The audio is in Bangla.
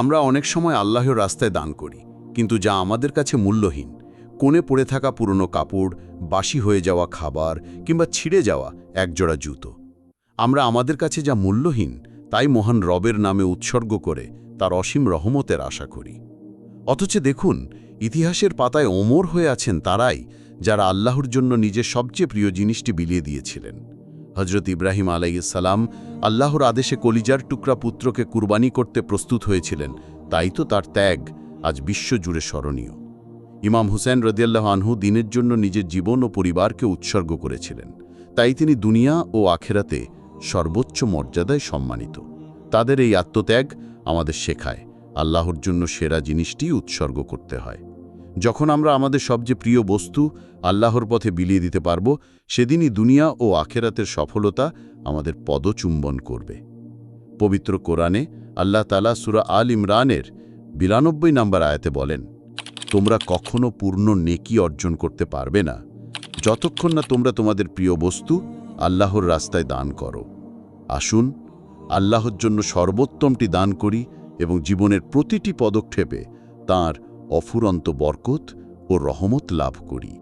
আমরা অনেক সময় আল্লাহর রাস্তায় দান করি, কিন্তু যা আমাদের কাছে মূল্যহীন। কোণে পড়ে থাকা পুরনো কাপড়, বাসি হয়ে যাওয়া খাবার কিংবা ছিঁড়ে যাওয়া একজোড়া জুতো। আমরা আমাদের কাছে যা মূল্যহীন, তাই মহান রবের নামে উৎসর্গ করে তার অসীম রহমতের আশা করি। অথচ দেখুন, ইতিহাসের পাতায় ওমর হয়ে আছেন তারাই, যারা আল্লাহর জন্য নিজের সবচেয়ে প্রিয় জিনিসটি বিলিয়ে দিয়েছিলেন। হজরত ইব্রাহিম আলাইসাল্লাম আল্লাহর আদেশে কলিজার টুকরা পুত্রকে কুরবানি করতে প্রস্তুত হয়েছিলেন। তাই তো তার ত্যাগ আজ বিশ্বজুড়ে স্মরণীয়। ইমাম হুসেন রদিয়াল্লাহ আনহু দিনের জন্য নিজের জীবন ও পরিবারকে উৎসর্গ করেছিলেন। তাই তিনি দুনিয়া ও আখেরাতে সর্বোচ্চ মর্যাদায় সম্মানিত। তাদের এই আত্মত্যাগ আমাদের শেখায়। আল্লাহর জন্য সেরা জিনিসটি উৎসর্গ করতে হয়। যখন আমরা আমাদের সবচেয়ে প্রিয় বস্তু আল্লাহর পথে বিলিয়ে দিতে পারব, সেদিনই দুনিয়া ও আখেরাতের সফলতা আমাদের পদচুম্বন করবে। পবিত্র কোরআনে আল্লাহ তালা সুরা আল ইমরানের বিরানব্বই নম্বর আয়াতে বলেন, তোমরা কখনো পূর্ণ নেকি অর্জন করতে পারবে না। যতক্ষণ না তোমরা তোমাদের প্রিয় বস্তু আল্লাহর রাস্তায় দান করো। আসুন, আল্লাহর জন্য সর্বোত্তমটি দান করি এবং জীবনের প্রতিটি পদক্ষেপে তার অফুরন্ত বরকত ও রহমত লাভ করি।